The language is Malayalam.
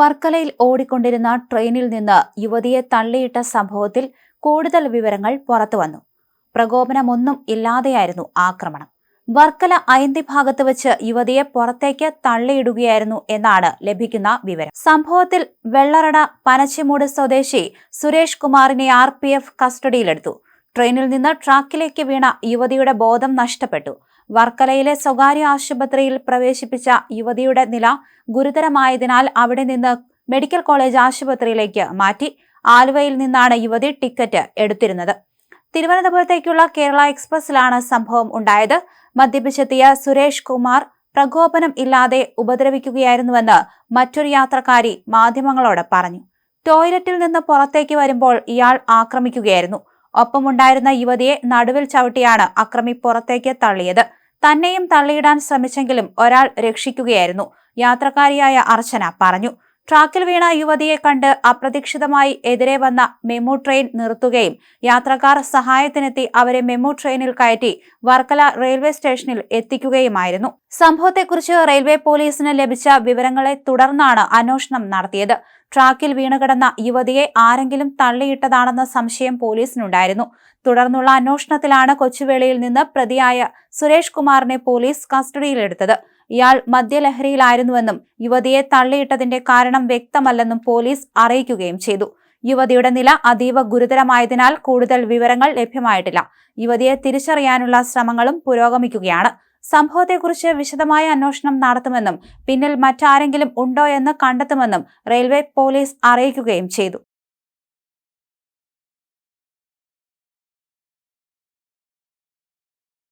വർക്കലയിൽ ഓടിക്കൊണ്ടിരുന്ന ട്രെയിനിൽ നിന്ന് യുവതിയെ തള്ളിയിട്ട സംഭവത്തിൽ കൂടുതൽ വിവരങ്ങൾ പുറത്തുവന്നു പ്രകോപനമൊന്നും ഇല്ലാതെയായിരുന്നു ആക്രമണം. വർക്കല അയന്തി ഭാഗത്ത് വെച്ച് യുവതിയെ പുറത്തേക്ക് തള്ളിയിടുകയായിരുന്നു എന്നാണ് ലഭിക്കുന്ന വിവരം. സംഭവത്തിൽ വെള്ളറട പനച്ചിമൂട് സ്വദേശി സുരേഷ് കുമാറിനെ ആർ പി എഫ് കസ്റ്റഡിയിലെടുത്തു. ട്രെയിനിൽ നിന്ന് ട്രാക്കിലേക്ക് വീണ യുവതിയുടെ ബോധം നഷ്ടപ്പെട്ടു. വർക്കലയിലെ സ്വകാര്യ ആശുപത്രിയിൽ പ്രവേശിപ്പിച്ച യുവതിയുടെ നില ഗുരുതരമായതിനാൽ അവിടെ നിന്ന് മെഡിക്കൽ കോളേജ് ആശുപത്രിയിലേക്ക് മാറ്റി ആലുവയിൽ നിന്നാണ് യുവതി ടിക്കറ്റ് എടുത്തിരുന്നത്. തിരുവനന്തപുരത്തേക്കുള്ള കേരള എക്സ്പ്രസിലാണ് സംഭവം ഉണ്ടായത്. മദ്യപിച്ചെത്തിയ സുരേഷ് കുമാർ പ്രകോപനം ഇല്ലാതെ ഉപദ്രവിക്കുകയായിരുന്നുവെന്ന് മറ്റൊരു യാത്രക്കാരി മാധ്യമങ്ങളോട് പറഞ്ഞു. ടോയ്ലറ്റിൽ നിന്ന് പുറത്തേക്ക് വരുമ്പോൾ ഇയാൾ ആക്രമിക്കുകയായിരുന്നു. ഒപ്പമുണ്ടായിരുന്ന യുവതിയെ നടുവിൽ ചവിട്ടിയാണ് അക്രമി പുറത്തേക്ക് തള്ളിയത്. തന്നെയും തള്ളിയിടാൻ ശ്രമിച്ചെങ്കിലും ഒരാൾ രക്ഷിക്കുകയായിരുന്നു. യാത്രക്കാരിയായ അർച്ചന പറഞ്ഞു ട്രാക്കിൽ വീണ യുവതിയെ കണ്ട് അപ്രതീക്ഷിതമായി എതിരെ വന്ന മെമു ട്രെയിൻ നിർത്തുകയും യാത്രക്കാർ സഹായത്തിനെത്തി അവരെ മെമു ട്രെയിനിൽ കയറ്റി വർക്കല റെയിൽവേ സ്റ്റേഷനിൽ എത്തിക്കുകയുമായിരുന്നു. സംഭവത്തെക്കുറിച്ച് റെയിൽവേ പോലീസിന് ലഭിച്ച വിവരങ്ങളെ തുടർന്നാണ് അന്വേഷണം നടത്തിയത്. ട്രാക്കിൽ വീണുകിടന്ന യുവതിയെ ആരെങ്കിലും തള്ളിയിട്ടതാണെന്ന സംശയം പോലീസിനുണ്ടായിരുന്നു. തുടർന്നുള്ള അന്വേഷണത്തിലാണ് കൊച്ചുവേളിയിൽ നിന്ന് പ്രതിയായ സുരേഷ് കുമാറിനെ പോലീസ് കസ്റ്റഡിയിലെടുത്തത്. ഇയാൾ മദ്യലഹരിയിലായിരുന്നുവെന്നും യുവതിയെ തള്ളിയിട്ടതിന്റെ കാരണം വ്യക്തമല്ലെന്നും പോലീസ് അറിയിക്കുകയും ചെയ്തു. യുവതിയുടെ നില അതീവ ഗുരുതരമായതിനാൽ കൂടുതൽ വിവരങ്ങൾ ലഭ്യമായിട്ടില്ല. യുവതിയെ തിരിച്ചറിയാനുള്ള ശ്രമങ്ങളും പുരോഗമിക്കുകയാണ്. സംഭവത്തെക്കുറിച്ച് വിശദമായ അന്വേഷണം നടത്തുമെന്നും പിന്നിൽ മറ്റാരെങ്കിലും ഉണ്ടോ എന്ന് കണ്ടെത്തുമെന്നും റെയിൽവേ പോലീസ് അറിയിക്കുകയും ചെയ്തു.